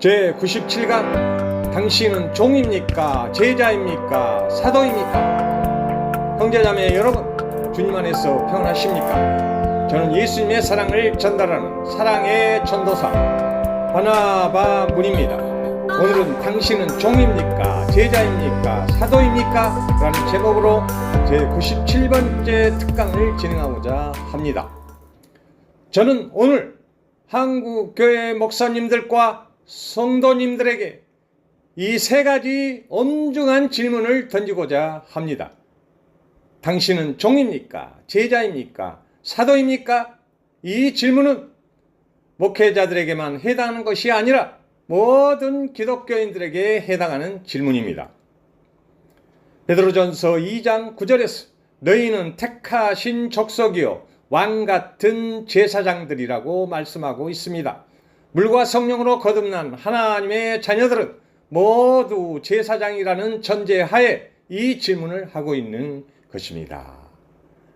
제 97강 당신은 종입니까? 제자입니까? 사도입니까? 형제자매 여러분 주님 안에서 평안하십니까? 저는 예수님의 사랑을 전달하는 사랑의 전도사 바나바 문입니다. 오늘은 당신은 종입니까? 제자입니까? 사도입니까? 라는 제목으로 제 97번째 특강을 진행하고자 합니다. 저는 오늘 한국 교회 목사님들과 성도님들에게 이 세 가지 엄중한 질문을 던지고자 합니다. 당신은 종입니까? 제자입니까? 사도입니까? 이 질문은 목회자들에게만 해당하는 것이 아니라 모든 기독교인들에게 해당하는 질문입니다. 베드로전서 2장 9절에서 너희는 택하신 족속이요 왕 같은 제사장들이라고 말씀하고 있습니다. 물과 성령으로 거듭난 하나님의 자녀들은 모두 제사장이라는 전제하에 이 질문을 하고 있는 것입니다.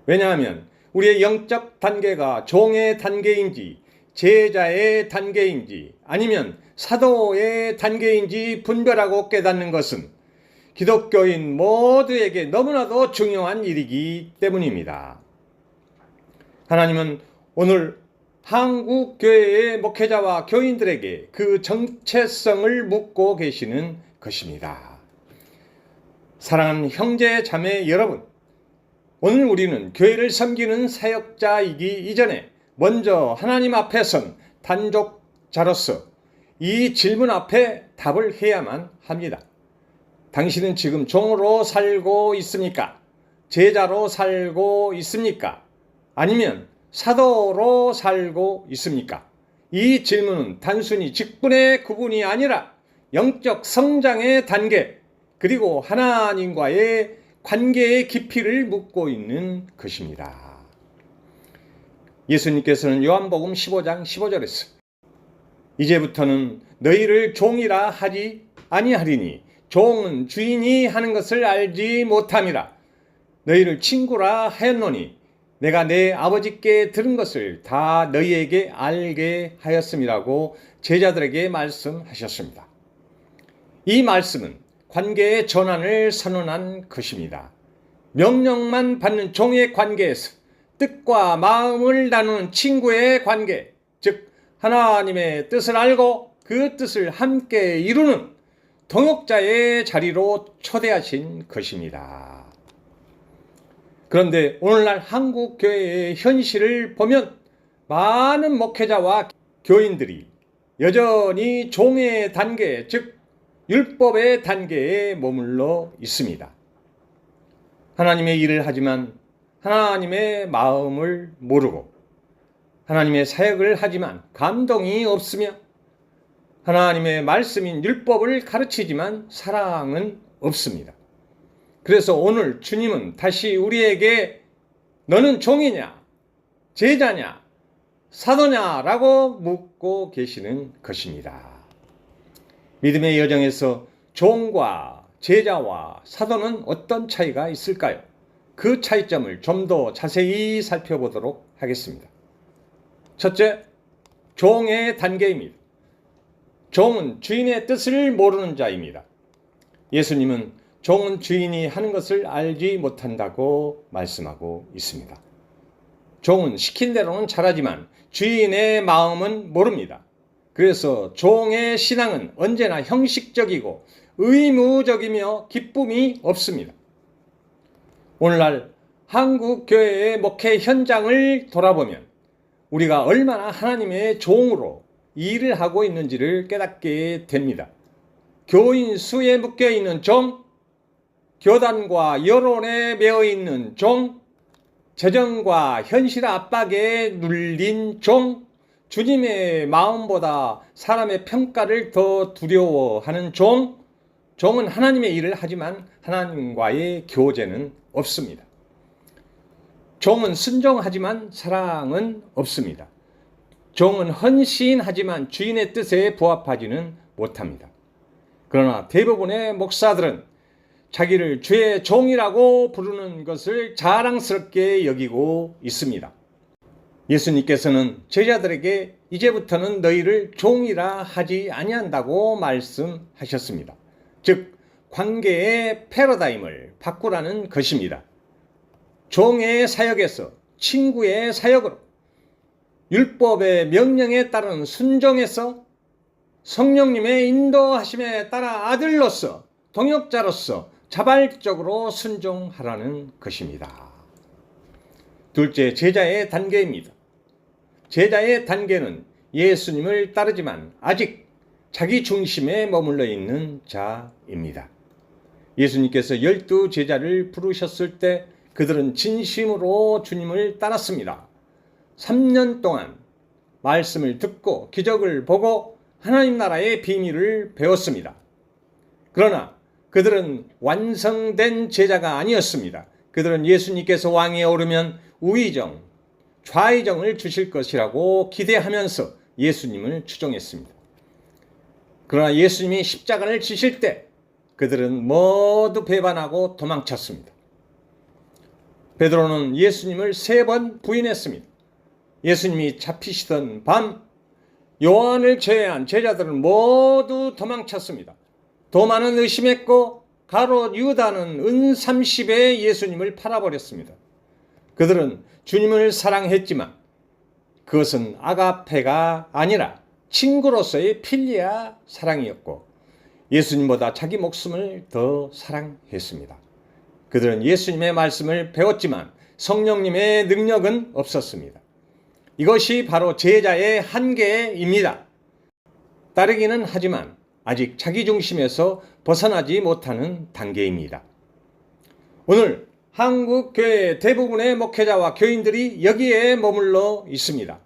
왜냐하면 우리의 영적 단계가 종의 단계인지 제자의 단계인지 아니면 사도의 단계인지 분별하고 깨닫는 것은 기독교인 모두에게 너무나도 중요한 일이기 때문입니다. 하나님은 오늘 한국 교회의 목회자와 교인들에게 그 정체성을 묻고 계시는 것입니다. 사랑하는 형제 자매 여러분, 오늘 우리는 교회를 섬기는 사역자이기 이전에 먼저 하나님 앞에 선 단족자로서 이 질문 앞에 답을 해야만 합니다. 당신은 지금 종으로 살고 있습니까? 제자로 살고 있습니까? 아니면 사도로 살고 있습니까? 이 질문은 단순히 직분의 구분이 아니라 영적 성장의 단계, 그리고 하나님과의 관계의 깊이를 묻고 있는 것입니다. 예수님께서는 요한복음 15장 15절에서 이제부터는 너희를 종이라 하지 아니하리니 종은 주인이 하는 것을 알지 못함이라 너희를 친구라 하였노니 내가 내 아버지께 들은 것을 다 너희에게 알게 하였음이라고 제자들에게 말씀하셨습니다. 이 말씀은 관계의 전환을 선언한 것입니다. 명령만 받는 종의 관계에서 뜻과 마음을 나누는 친구의 관계, 즉 하나님의 뜻을 알고 그 뜻을 함께 이루는 동역자의 자리로 초대하신 것입니다. 그런데 오늘날 한국 교회의 현실을 보면 많은 목회자와 교인들이 여전히 종의 단계, 즉 율법의 단계에 머물러 있습니다. 하나님의 일을 하지만 하나님의 마음을 모르고 하나님의 사역을 하지만 감동이 없으며 하나님의 말씀인 율법을 가르치지만 사랑은 없습니다. 그래서 오늘 주님은 다시 우리에게 너는 종이냐, 제자냐, 사도냐 라고 묻고 계시는 것입니다. 믿음의 여정에서 종과 제자와 사도는 어떤 차이가 있을까요? 그 차이점을 좀 더 자세히 살펴보도록 하겠습니다. 첫째, 종의 단계입니다. 종은 주인의 뜻을 모르는 자입니다. 예수님은 종은 주인이 하는 것을 알지 못한다고 말씀하고 있습니다. 종은 시킨 대로는 잘하지만 주인의 마음은 모릅니다. 그래서 종의 신앙은 언제나 형식적이고 의무적이며 기쁨이 없습니다. 오늘날 한국 교회의 목회 현장을 돌아보면 우리가 얼마나 하나님의 종으로 일을 하고 있는지를 깨닫게 됩니다. 교인 수에 묶여 있는 종, 교단과 여론에 매어 있는 종, 재정과 현실 압박에 눌린 종, 주님의 마음보다 사람의 평가를 더 두려워하는 종, 종은 하나님의 일을 하지만 하나님과의 교제는 없습니다. 종은 순종하지만 사랑은 없습니다. 종은 헌신하지만 주인의 뜻에 부합하지는 못합니다. 그러나 대부분의 목사들은 자기를 주의 종이라고 부르는 것을 자랑스럽게 여기고 있습니다. 예수님께서는 제자들에게 이제부터는 너희를 종이라 하지 아니한다고 말씀하셨습니다. 즉 관계의 패러다임을 바꾸라는 것입니다. 종의 사역에서 친구의 사역으로 율법의 명령에 따른 순종에서 성령님의 인도하심에 따라 아들로서 동역자로서 자발적으로 순종하라는 것입니다. 둘째, 제자의 단계입니다. 제자의 단계는 예수님을 따르지만 아직 자기 중심에 머물러 있는 자입니다. 예수님께서 열두 제자를 부르셨을 때 그들은 진심으로 주님을 따랐습니다. 3년 동안 말씀을 듣고 기적을 보고 하나님 나라의 비밀을 배웠습니다. 그러나 그들은 완성된 제자가 아니었습니다. 그들은 예수님께서 왕위에 오르면 우의정, 좌의정을 주실 것이라고 기대하면서 예수님을 추종했습니다. 그러나 예수님이 십자가를 지실 때 그들은 모두 배반하고 도망쳤습니다. 베드로는 예수님을 세 번 부인했습니다. 예수님이 잡히시던 밤 요한을 제외한 제자들은 모두 도망쳤습니다. 도마는 의심했고 가롯 유다는 은 30에 예수님을 팔아버렸습니다. 그들은 주님을 사랑했지만 그것은 아가페가 아니라 친구로서의 필리아 사랑이었고 예수님보다 자기 목숨을 더 사랑했습니다. 그들은 예수님의 말씀을 배웠지만 성령님의 능력은 없었습니다. 이것이 바로 제자의 한계입니다. 따르기는 하지만 아직 자기 중심에서 벗어나지 못하는 단계입니다. 오늘 한국 교회 대부분의 목회자와 교인들이 여기에 머물러 있습니다.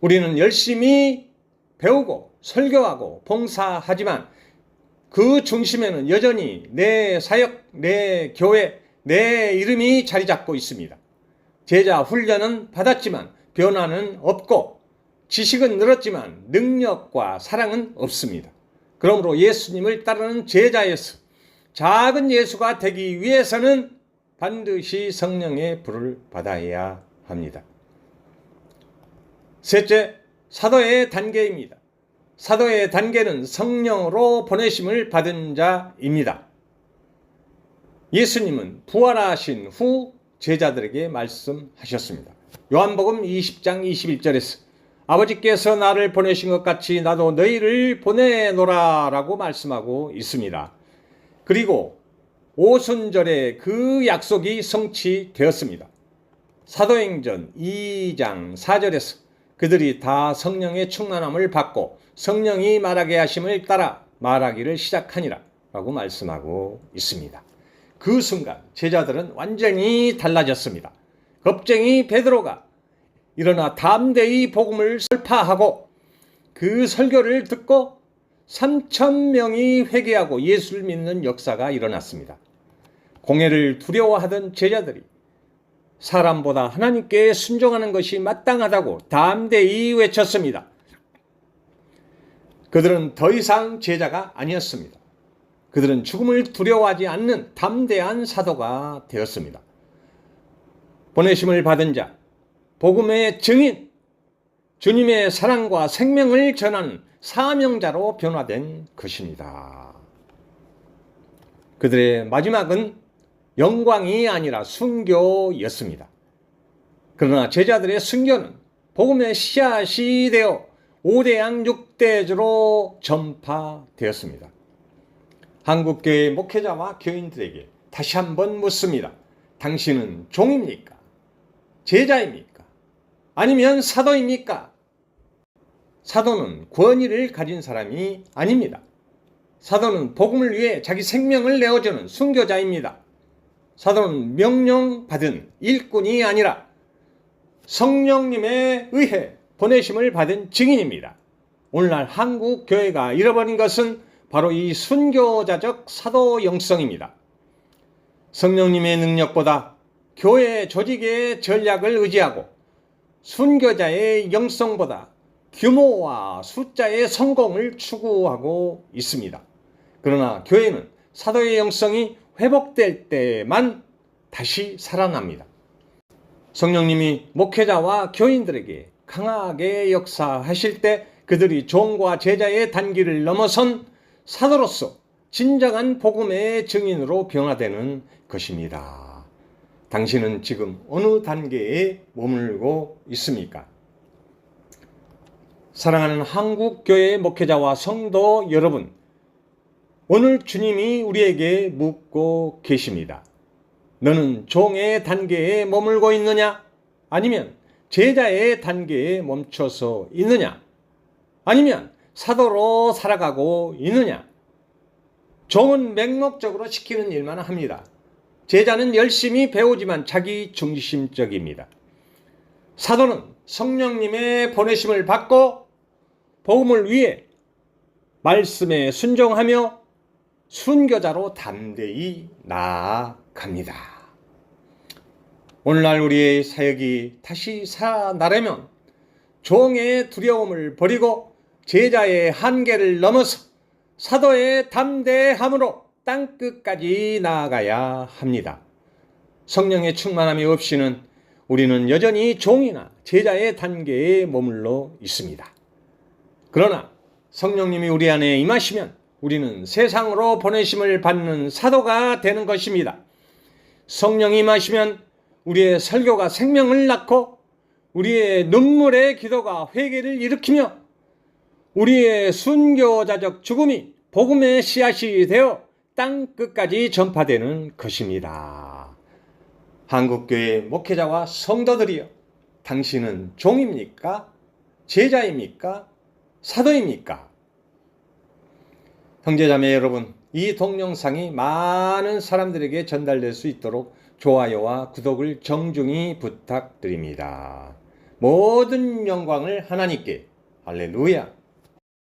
우리는 열심히 배우고 설교하고 봉사하지만 그 중심에는 여전히 내 사역, 내 교회, 내 이름이 자리 잡고 있습니다. 제자 훈련은 받았지만 변화는 없고 지식은 늘었지만 능력과 사랑은 없습니다. 그러므로 예수님을 따르는 제자에서 작은 예수가 되기 위해서는 반드시 성령의 불을 받아야 합니다. 셋째, 사도의 단계입니다. 사도의 단계는 성령으로 보내심을 받은 자입니다. 예수님은 부활하신 후 제자들에게 말씀하셨습니다. 요한복음 20장 21절에서 아버지께서 나를 보내신 것 같이 나도 너희를 보내노라 라고 말씀하고 있습니다. 그리고 오순절에 그 약속이 성취되었습니다. 사도행전 2장 4절에서 그들이 다 성령의 충만함을 받고 성령이 말하게 하심을 따라 말하기를 시작하니라 라고 말씀하고 있습니다. 그 순간 제자들은 완전히 달라졌습니다. 겁쟁이 베드로가 일어나 담대히 복음을 설파하고 그 설교를 듣고 3천 명이 회개하고 예수를 믿는 역사가 일어났습니다. 공회를 두려워하던 제자들이 사람보다 하나님께 순종하는 것이 마땅하다고 담대히 외쳤습니다. 그들은 더 이상 제자가 아니었습니다. 그들은 죽음을 두려워하지 않는 담대한 사도가 되었습니다. 보내심을 받은 자, 복음의 증인, 주님의 사랑과 생명을 전하는 사명자로 변화된 것입니다. 그들의 마지막은 영광이 아니라 순교였습니다. 그러나 제자들의 순교는 복음의 씨앗이 되어 5대양 6대주로 전파되었습니다. 한국교회 목회자와 교인들에게 다시 한번 묻습니다. 당신은 종입니까? 제자입니까? 아니면 사도입니까? 사도는 권위를 가진 사람이 아닙니다. 사도는 복음을 위해 자기 생명을 내어주는 순교자입니다. 사도는 명령받은 일꾼이 아니라 성령님에 의해 보내심을 받은 증인입니다. 오늘날 한국 교회가 잃어버린 것은 바로 이 순교자적 사도 영성입니다. 성령님의 능력보다 교회 조직의 전략을 의지하고 순교자의 영성보다 규모와 숫자의 성공을 추구하고 있습니다. 그러나 교회는 사도의 영성이 회복될 때만 다시 살아납니다. 성령님이 목회자와 교인들에게 강하게 역사하실 때 그들이 종과 제자의 단계를 넘어선 사도로서 진정한 복음의 증인으로 변화되는 것입니다. 당신은 지금 어느 단계에 머물고 있습니까? 사랑하는 한국교회 목회자와 성도 여러분, 오늘 주님이 우리에게 묻고 계십니다. 너는 종의 단계에 머물고 있느냐? 아니면 제자의 단계에 멈춰서 있느냐? 아니면 사도로 살아가고 있느냐? 종은 맹목적으로 시키는 일만 합니다. 제자는 열심히 배우지만 자기 중심적입니다. 사도는 성령님의 보내심을 받고 복음을 위해 말씀에 순종하며 순교자로 담대히 나아갑니다. 오늘날 우리의 사역이 다시 살아나려면 종의 두려움을 버리고 제자의 한계를 넘어서 사도의 담대함으로 땅끝까지 나아가야 합니다. 성령의 충만함이 없이는 우리는 여전히 종이나 제자의 단계에 머물러 있습니다. 그러나 성령님이 우리 안에 임하시면 우리는 세상으로 보내심을 받는 사도가 되는 것입니다. 성령이 임하시면 우리의 설교가 생명을 낳고 우리의 눈물의 기도가 회개를 일으키며 우리의 순교자적 죽음이 복음의 씨앗이 되어 땅 끝까지 전파되는 것입니다. 한국교회 목회자와 성도들이여, 당신은 종입니까? 제자입니까? 사도입니까? 형제자매 여러분, 이 동영상이 많은 사람들에게 전달될 수 있도록 좋아요와 구독을 정중히 부탁드립니다. 모든 영광을 하나님께 할렐루야.